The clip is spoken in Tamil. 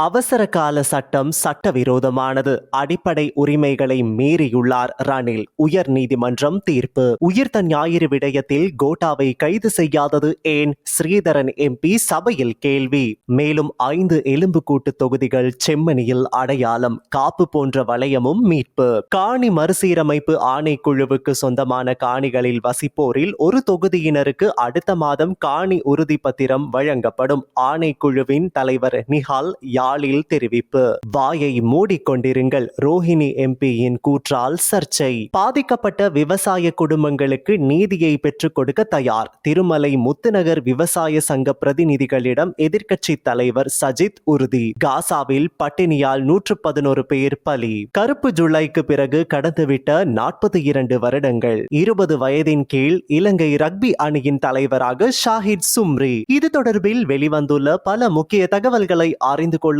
அவசர கால சட்டம் சட்டவிரோதமானது. அடிப்படை உரிமைகளை மீறியுள்ளார் ரணில். உயர் நீதிமன்றம் தீர்ப்பு. உயிர்த்த ஞாயிறு விடயத்தில் கோட்டாவை கைது செய்யாதது ஏன்? ஸ்ரீதரன் எம்பி சபையில் கேள்வி. மேலும் ஐந்து எலும்புக்கூட்டு தொகுதிகள் செம்மணியில் அடையாளம். காப்பு போன்ற வளையமும் மீட்பு. காணி மறுசீரமைப்பு ஆணைக்குழுவுக்கு சொந்தமான காணிகளில் வசிப்போரில் ஒரு தொகுதியினருக்கு அடுத்த மாதம் காணி உறுதிப்பத்திரம் வழங்கப்படும். ஆணைக்குழுவின் தலைவர் நிஹால் தாளில் தெரிவிப்பு. வாயை மூடிக்கொண்டிருங்கள். ரோஹிணி எம்பியின் கூற்றால் சர்ச்சை. பாதிக்கப்பட்ட விவசாய குடும்பங்களுக்கு நீதியை பெற்றுக் கொடுக்க தயார். திருமலை முத்துநகர் விவசாய சங்க பிரதிநிதிகளிடம் எதிர்க்கட்சி தலைவர் சஜித் உறுதி. காசாவில் பட்டினியால் நூற்று பதினோரு பேர் பலி. கருப்பு ஜூலைக்கு பிறகு கடந்துவிட்ட நாற்பத்தி இரண்டு வருடங்கள். இருபது வயதின் கீழ் இலங்கை ரக்பி அணியின் தலைவராக ஷாஹித் சும்ரி. இது தொடர்பில் வெளிவந்துள்ள பல முக்கிய தகவல்களை அறிந்து கொள்ள